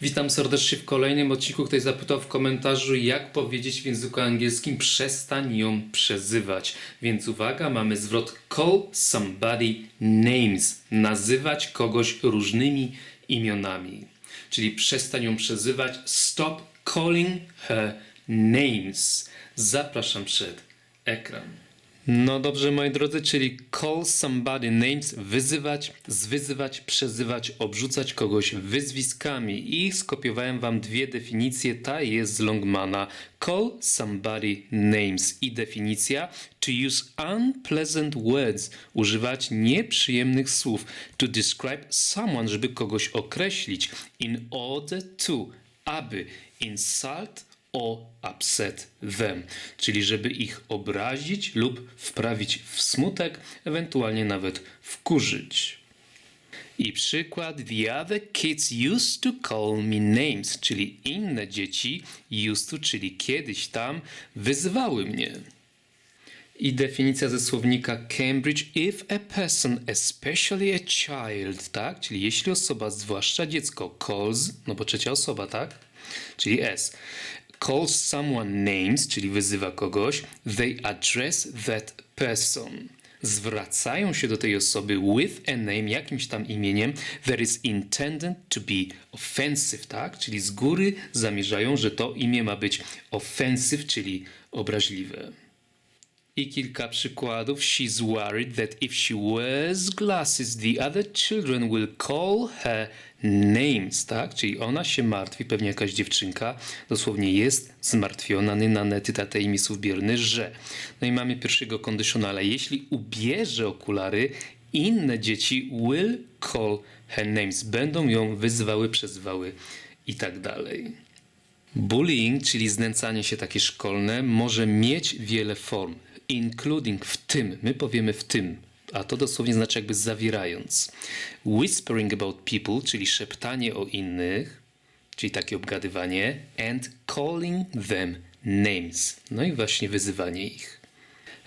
Witam serdecznie w kolejnym odcinku. Ktoś zapytał w komentarzu, jak powiedzieć w języku angielskim przestań ją przezywać. Więc uwaga, mamy zwrot call somebody names. Nazywać kogoś różnymi imionami. Czyli przestań ją przezywać. Stop calling her names. Zapraszam przed ekran. No dobrze, moi drodzy, czyli call somebody names, wyzywać, zwyzywać, przezywać, obrzucać kogoś wyzwiskami. I skopiowałem wam dwie definicje, ta jest z Longmana. Call somebody names i definicja to use unpleasant words, używać nieprzyjemnych słów to describe someone, żeby kogoś określić in order to, aby insult or upset them, czyli żeby ich obrazić lub wprawić w smutek, ewentualnie nawet wkurzyć. I przykład The other kids used to call me names, czyli inne dzieci used to, czyli kiedyś tam wyzywały mnie. I definicja ze słownika Cambridge if a person, especially a child, tak? Czyli jeśli osoba, zwłaszcza dziecko, calls, no bo trzecia osoba, tak? Czyli S. Calls someone names, czyli wyzywa kogoś, they address that person. Zwracają się do tej osoby with a name, jakimś tam imieniem, that is intended to be offensive, tak? Czyli z góry zamierzają, że to imię ma być offensive, czyli obraźliwe. I kilka przykładów. She's worried that if she wears glasses, the other children will call her names, tak? Czyli ona się martwi, pewnie jakaś dziewczynka, dosłownie jest zmartwiona, na nety tatej misów bierny, że. No i mamy pierwszego kondycjonala. Jeśli ubierze okulary, inne dzieci will call her names. Będą ją wyzywały, przezywały i tak dalej. Bullying, czyli znęcanie się takie szkolne, może mieć wiele form, including w tym, my powiemy w tym, a to dosłownie znaczy jakby zawierając. Whispering about people, czyli szeptanie o innych, czyli takie obgadywanie, and calling them names, no i właśnie wyzywanie ich.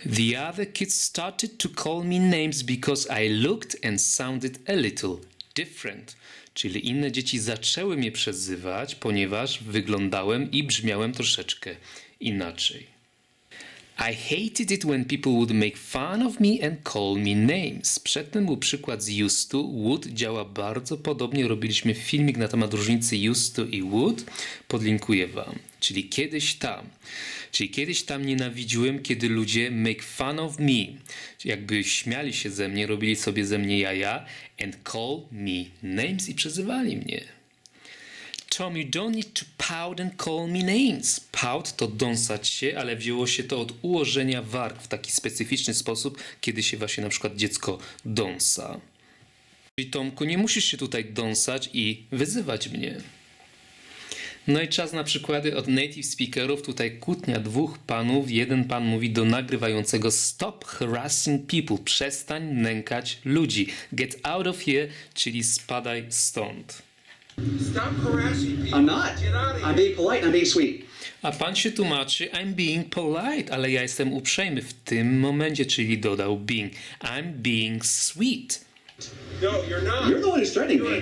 The other kids started to call me names because I looked and sounded a little different. Czyli inne dzieci zaczęły mnie przezywać, ponieważ wyglądałem i brzmiałem troszeczkę inaczej. I hated it when people would make fun of me and call me names. Przedtem był przykład z used to. Would działa bardzo podobnie. Robiliśmy filmik na temat różnicy used to i would. Podlinkuję wam. Czyli kiedyś tam. Czyli kiedyś tam nienawidziłem, kiedy ludzie make fun of me. Jakby śmiali się ze mnie, robili sobie ze mnie jaja and call me names i przezywali mnie. Tom, you don't need to pout and call me names. Pout to dąsać się, ale wzięło się to od ułożenia warg w taki specyficzny sposób, kiedy się właśnie na przykład dziecko dąsa. Czyli Tomku, nie musisz się tutaj dąsać i wyzywać mnie. No i czas na przykłady od native speakerów. Tutaj kłótnia dwóch panów. Jeden pan mówi do nagrywającego stop harassing people. Przestań nękać ludzi. Get out of here, czyli spadaj stąd. Stop harassing people. I'm not. I'm being polite. I'm being sweet. A pan się tłumaczy, I'm being polite, ale ja jestem uprzejmy w tym momencie, czyli dodał being. I'm being sweet. No, you're not. You're the one who's threatening You're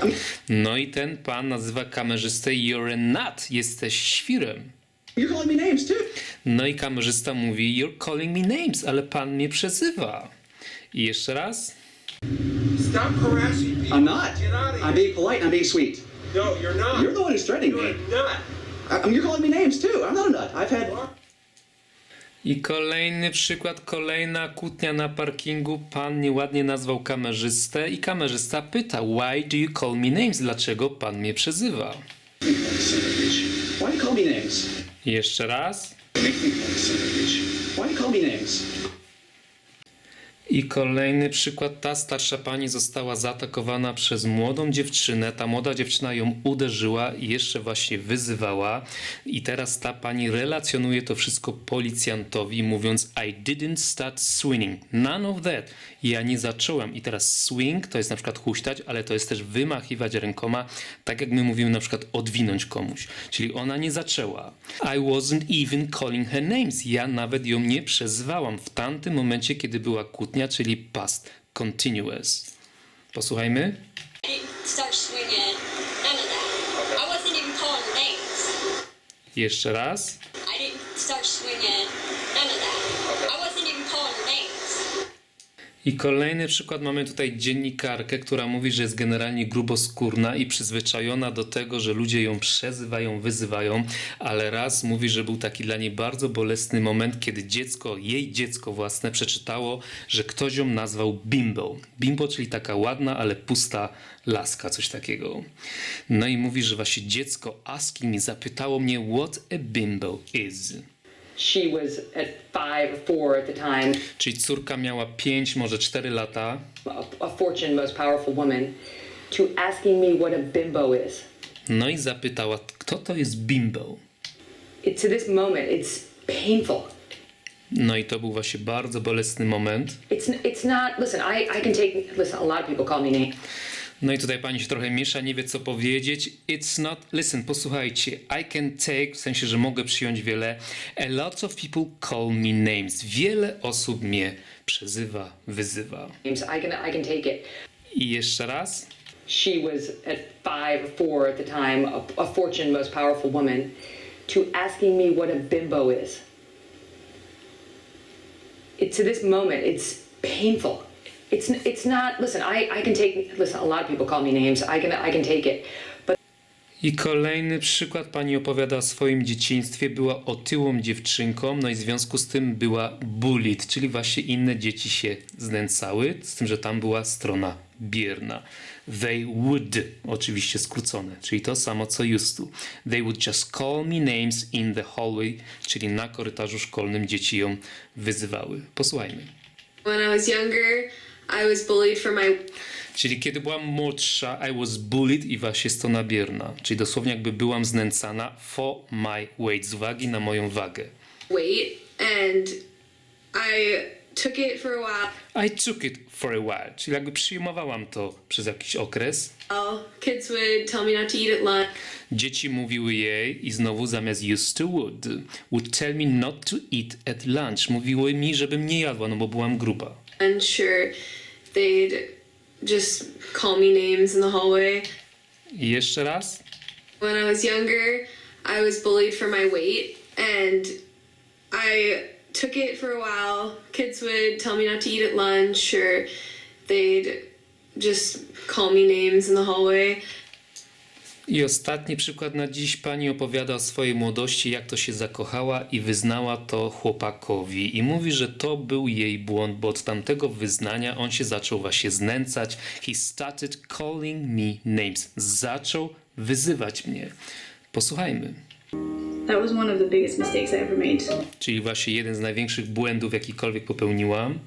me. No i ten pan nazywa kamerzystę You're a nut, jesteś świrem. you're calling me names too. No i kamerzysta mówi You're calling me names, ale pan mnie przezywa. I jeszcze raz. Stop harassing people. I'm not. Get out of I'm here. being polite. I'm being sweet. No, you're not. You're the one who's threatening You're me. not. I- I'm, you're calling me names too. I'm not a nut. I've had. I kolejny przykład, kolejna kłótnia na parkingu. Pan nieładnie nazwał kamerzystę i kamerzysta pyta Why do you call me names? Dlaczego pan mnie przezywa? Why do you call me names? Jeszcze raz. Why do you call me names? I kolejny przykład. Ta starsza pani została zaatakowana przez młodą dziewczynę. Ta młoda dziewczyna ją uderzyła i jeszcze właśnie wyzywała. I teraz ta pani relacjonuje to wszystko policjantowi, mówiąc: I didn't start swinging. None of that. Ja nie zacząłem. I teraz swing to jest na przykład huśtać, ale to jest też wymachiwać rękoma, tak jak my mówimy na przykład odwinąć komuś. Czyli ona nie zaczęła. I wasn't even calling her names. Ja nawet ją nie przezwałam w tamtym momencie, kiedy była kłótnia, czyli past, continuous. Posłuchajmy. Jeszcze raz. I didn't start. I kolejny przykład mamy tutaj dziennikarkę, która mówi, że jest generalnie gruboskórna i przyzwyczajona do tego, że ludzie ją przezywają, wyzywają, ale raz mówi, że był taki dla niej bardzo bolesny moment, kiedy dziecko, jej dziecko własne przeczytało, że ktoś ją nazwał bimbo. Bimbo, czyli taka ładna, ale pusta laska, coś takiego. No i mówi, że właśnie dziecko asking me zapytało mnie, what a bimbo is. She was at five four at the time, Czyli córka miała 5, może 4 lata, a, a fortune most powerful woman, to asking me what a bimbo is. No i zapytała, kto to jest bimbo? It, to this moment, it's painful. No i to był właśnie bardzo bolesny moment. It's it's not. Listen, I I can take. Listen, a lot of people call me names. No i tutaj pani się trochę miesza, nie wie co powiedzieć. It's not, listen, posłuchajcie. I can take, w sensie, że mogę przyjąć wiele. A lot of people call me names. Wiele osób mnie przezywa, wyzywa. Names. I can I can take it. I jeszcze raz. She was at five or four at the time, a, a fortune most powerful woman, to asking me what a bimbo is. It, to this moment, it's painful. It's it's not. Listen, I, I can take. Listen, a lot of people call me names. I can I can take it, but I kolejny przykład pani opowiada o swoim dzieciństwie. Była otyłą dziewczynką, no i w związku z tym była bullied, czyli właśnie inne dzieci się znęcały, z tym, że tam była strona bierna. They would, oczywiście skrócone, czyli to samo co used to. They would just call me names in the hallway, czyli na korytarzu szkolnym dzieci ją wyzywały. Posłuchajmy. When I was younger, I was bullied for my Czyli kiedy byłam młodsza, I was bullied i właśnie strona bierna. Czyli dosłownie jakby byłam znęcana for my weight, z uwagi na moją wagę. weight, and I took it for a while. I took it for a while, czyli jakby przyjmowałam to przez jakiś okres. Kids would tell me not to eat at lunch. Dzieci mówiły jej i znowu zamiast used to would, would tell me not to eat at lunch. Mówiły mi, żebym nie jadła, no bo byłam gruba. And sure, they'd just call me names in the hallway. Jeszcze raz. When I was younger, I was bullied for my weight, and I took it for a while. Kids would tell me not to eat at lunch, or they'd just call me names in the hallway. I ostatni przykład na dziś. Pani opowiada o swojej młodości, jak to się zakochała i wyznała to chłopakowi. I mówi, że to był jej błąd, bo od tamtego wyznania on się zaczął właśnie znęcać. He started calling me names. Zaczął wyzywać mnie. Posłuchajmy. That was one of the biggest mistakes I ever made. Czyli właśnie jeden z największych błędów, jakikolwiek popełniłam.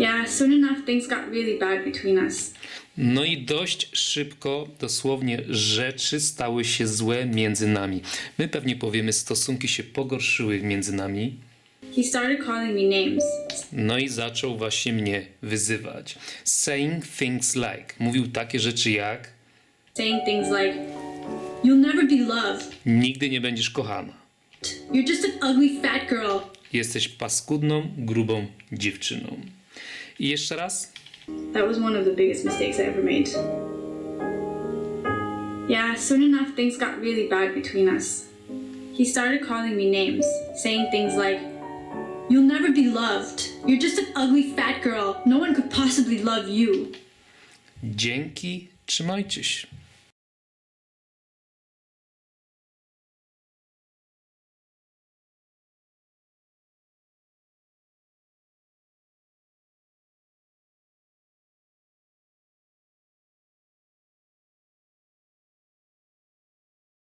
Yeah, soon enough things got really bad between us. No i dość szybko, dosłownie, rzeczy stały się złe między nami. My pewnie powiemy, stosunki się pogorszyły między nami. He started calling me names. No i zaczął właśnie mnie wyzywać. Saying things like. Mówił takie rzeczy jak saying things like, You'll never be loved. nigdy nie będziesz kochana. You're just an ugly fat girl. Jesteś paskudną, grubą dziewczyną. I jeszcze raz. That was one of the biggest mistakes I ever made. Yeah, soon enough things got really bad between us. He started calling me names, saying things like, You'll never be loved. You're just an ugly fat girl. No one could possibly love you. Dzięki, trzymajcie się.